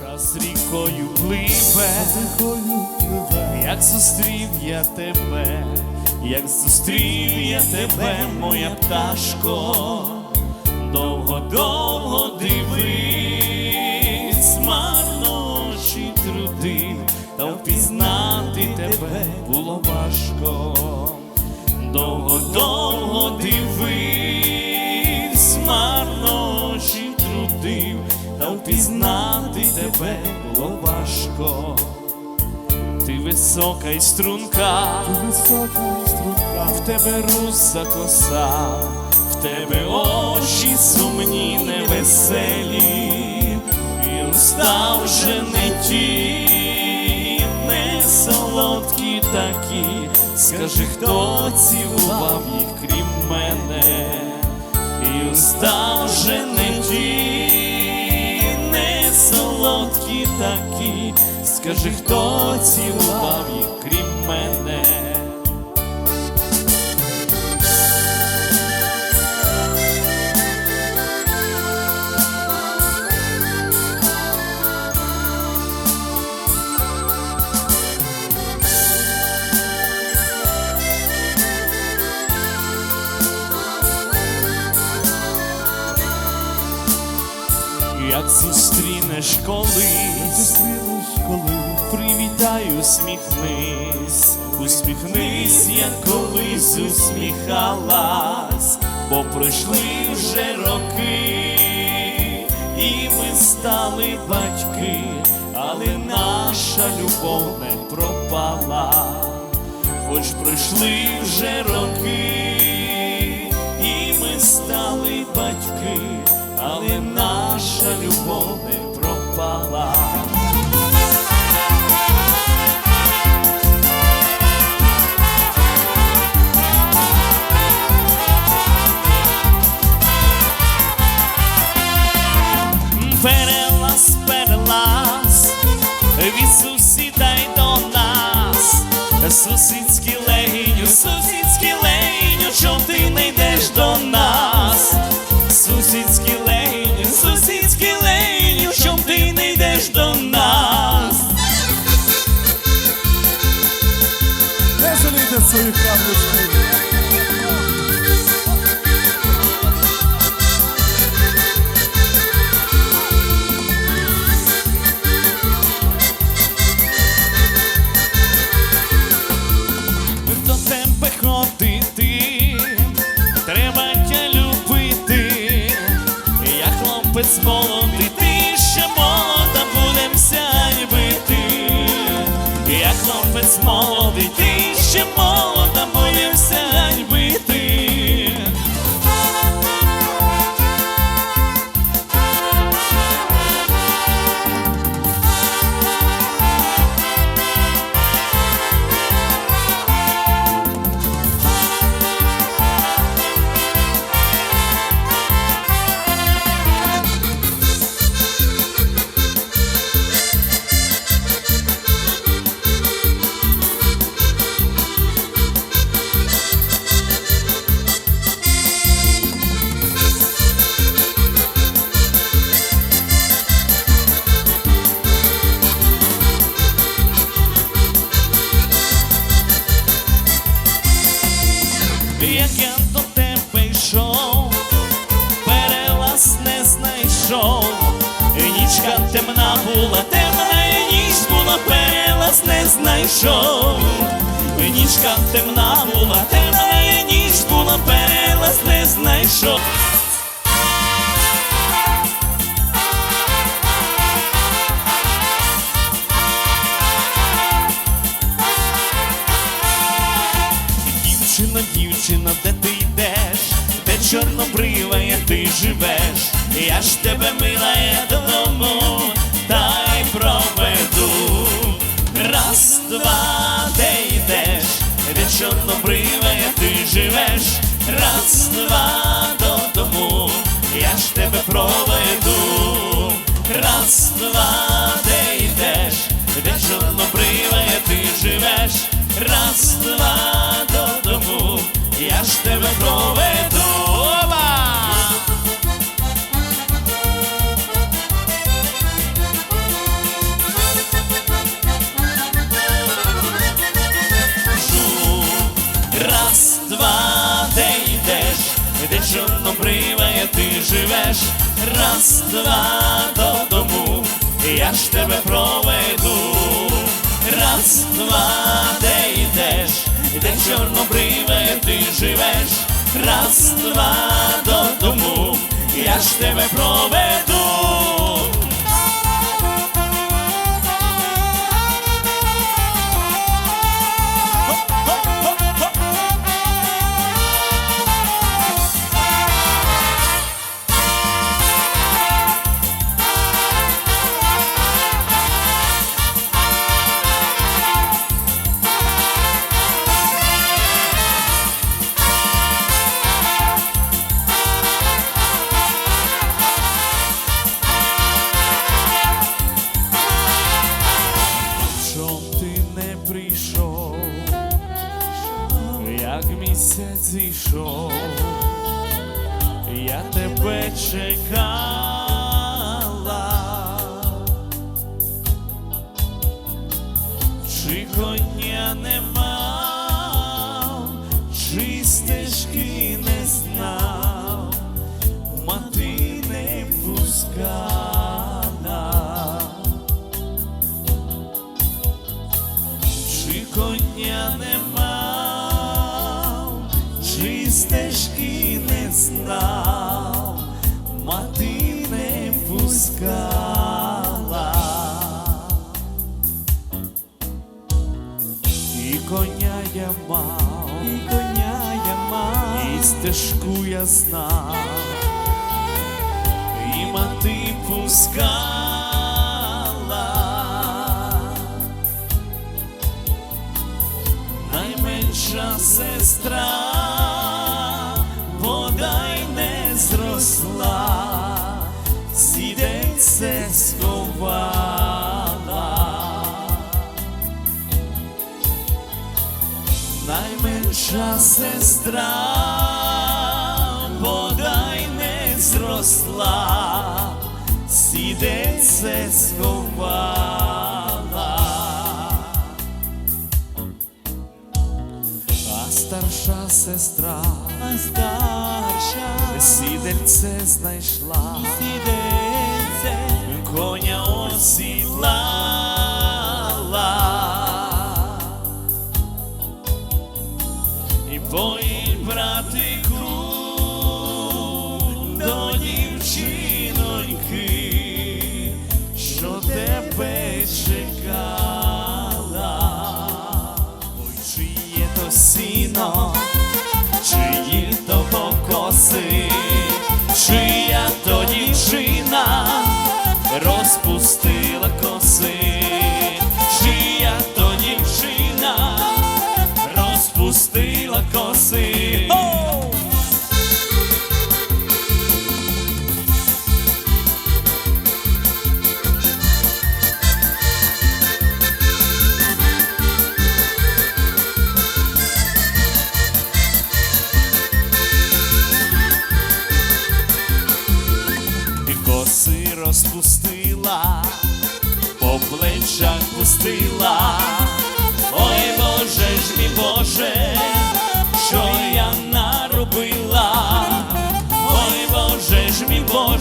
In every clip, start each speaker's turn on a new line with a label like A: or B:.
A: Час рікою пливе, як зустрів я тебе, як зустрів я тебе, моя пташко, довго-довго дивись, марно очі трудив, та впізнати тебе було важко. Довго-довго дивись, марно очі трудив, та впізнати тебе було важко. Ти висока і струнка,
B: висока струнка,
A: в тебе руса коса, в тебе очі сумні, невеселі, і уста вже не ті, не солодкі такі. Скажи, хто цілував їх крім мене, і уста вже не ті, такі. Скажи, хто цілував їх крім мене. Як зустрінеш
B: зустрінеш коли,
A: привітай, усміхнись, усміхнись, як колись усміхалась, бо пройшли вже роки, і ми стали батьки, але наша любов не пропала, хоч пройшли вже роки, сусідський легіню, сусідський легіню, чом ти не йдеш до нас? Сусідський легіню, сусідський легіню, чом ти не йдеш до нас?
B: не жалійте своїх яблучків.
A: Хлопець молодий, ти ще молода, будемся любити. як хлопець молодий, ти ще молода, як я до тебе йшов, перелаз не знайшов, нічка темна була, темна і ніч була, перелаз не знайшов, нічка темна була, темна і ніч була, перелаз не знайшов. Де чорнобрива, як ти живеш, я ж тебе мила, я додому, та проведу. Раз, два, де йдеш, де чорнобрива, як ти живеш, раз, два, додому, я ж тебе проведу. Раз, два, де йдеш, де чорнобрива, як ти живеш, раз, два, додому, я ж тебе проведу. Раз, два, де йдеш, де чорно бриває, ти живеш, раз, два додому, я ж тебе проведу, раз, два, де йдеш де чорнобриве ти живеш, раз, два додому, я ж тебе проведу.
B: І я знав,
A: і мати пускала. Найменша сестра не зросла, сідеться сховала. Найменша сестра зросла, сідеться сховала.
B: а старша сестра
A: А старша
B: сідельце знайшла,
A: сідеться, коня осідлала. І поїдь, братику, покоси, чия то дівчина? Розпустила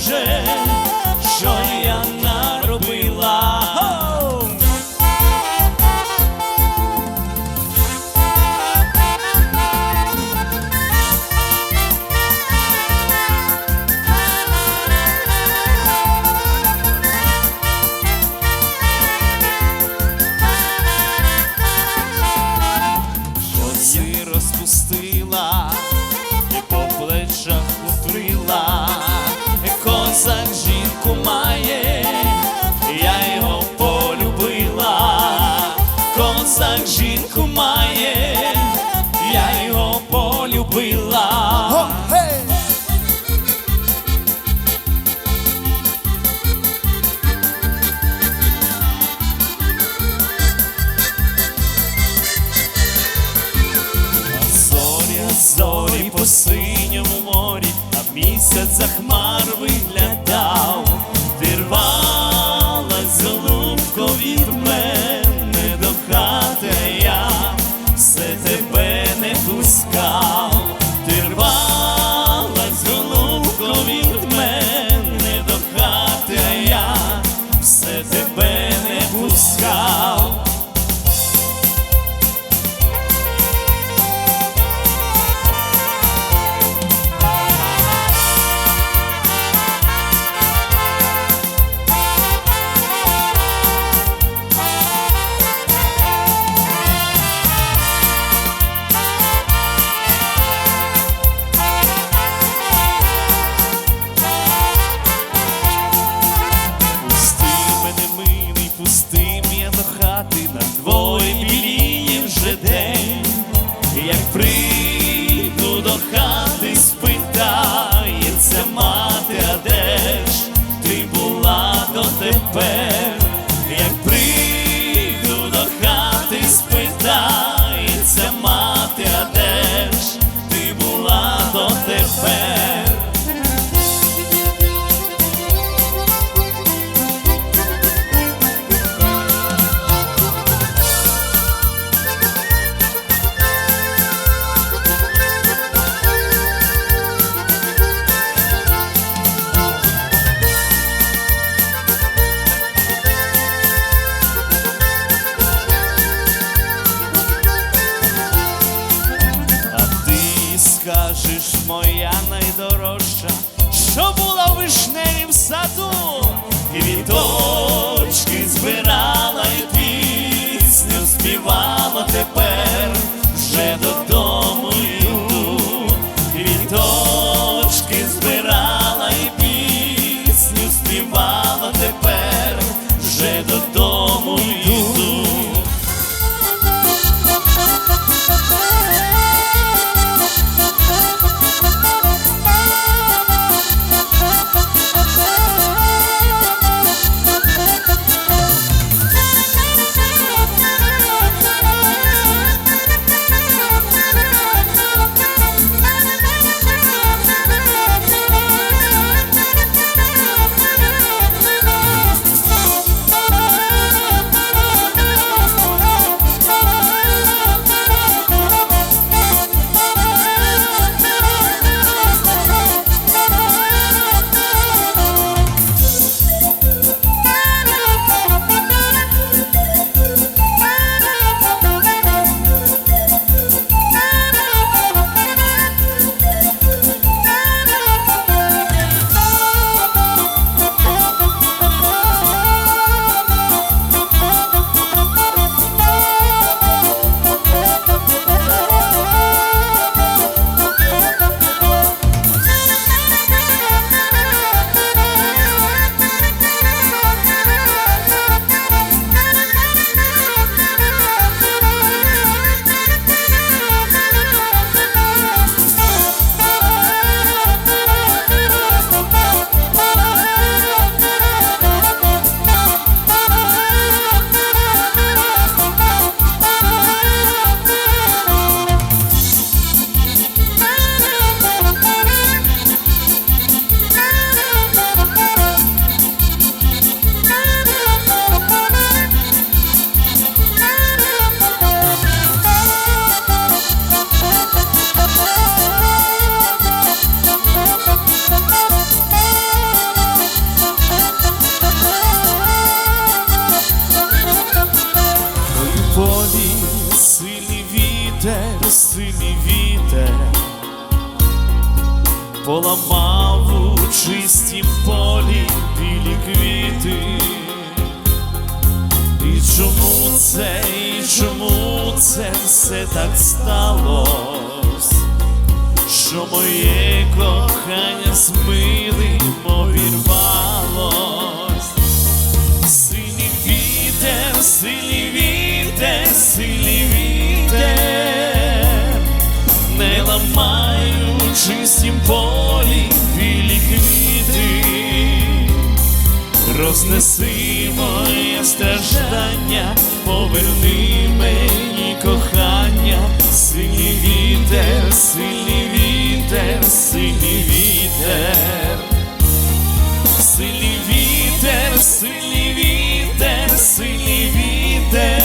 A: że Козак жінку має, я його полюбила. Зоря, зорі по синьому морі, а місяць за хмар for поламав у чистім полі білі квіти. І чому це, і чому це все так сталось? Що моє кохання з милим обірвалось. Сильний вітер, сильний рознеси моє страждання, поверни мені кохання, сильний вітер, сильний вітер, сильний вітер. Сильний вітер, сильний вітер, сильний вітер,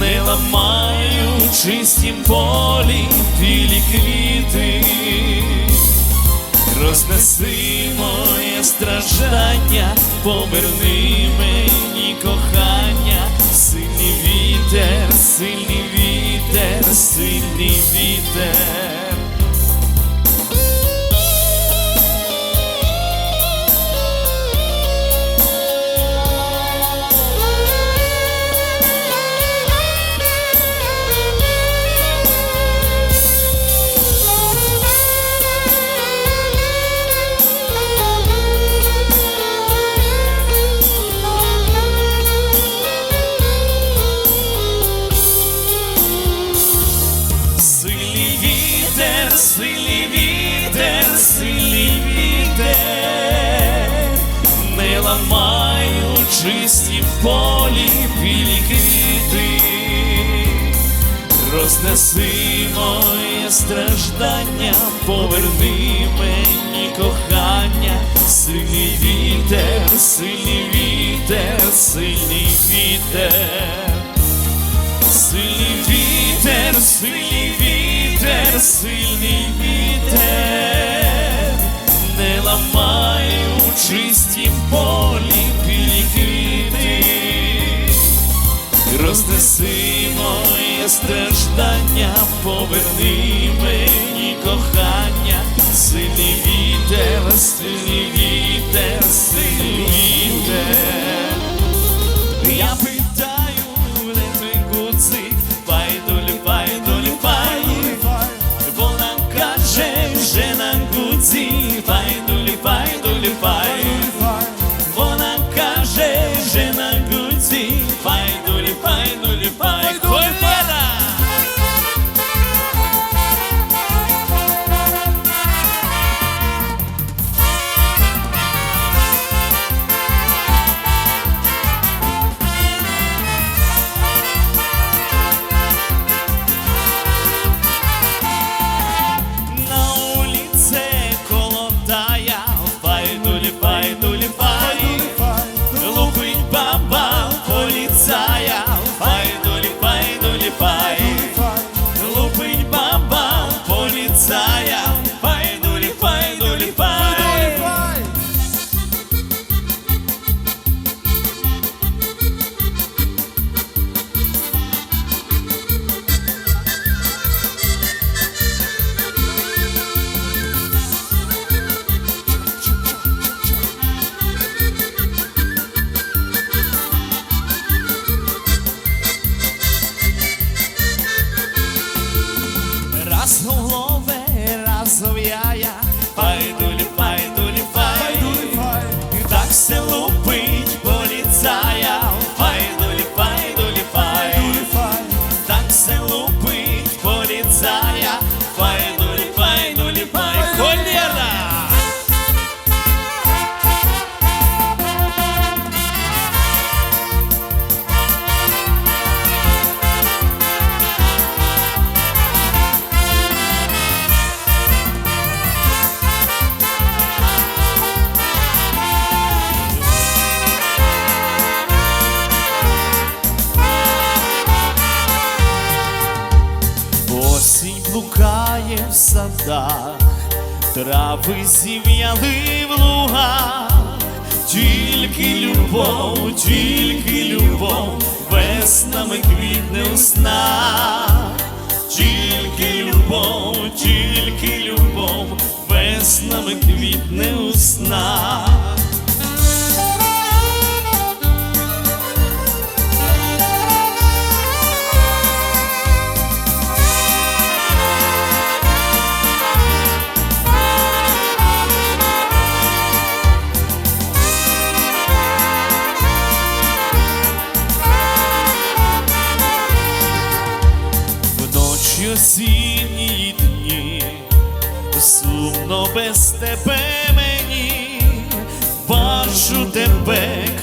A: не ламаю чистім полі білі квіти, рознеси моє страждання, поверни мені кохання, сильний вітер, сильний вітер, сильний вітер. вітер, сильний вітер, сильний вітер, не ламаю чисті полі білі квіти, рознеси моє страждання, поверни мені кохання, сильний вітер, сильний вітер, сильний вітер, сильний вітер, сильний сильний вітер, не ламаю чисті полі білі квіти, рознеси моє страждання, поверни мені кохання, сильний вітер, сильний вітер, трави зів'яли в лугах, тільки любов, тільки любов, веснами квітне у снах, тільки любов, тільки любов, веснами квітне у снах.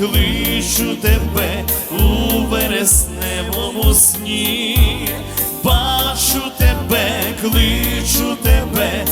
A: Кличу тебе у вересневому сні, бачу тебе, кличу тебе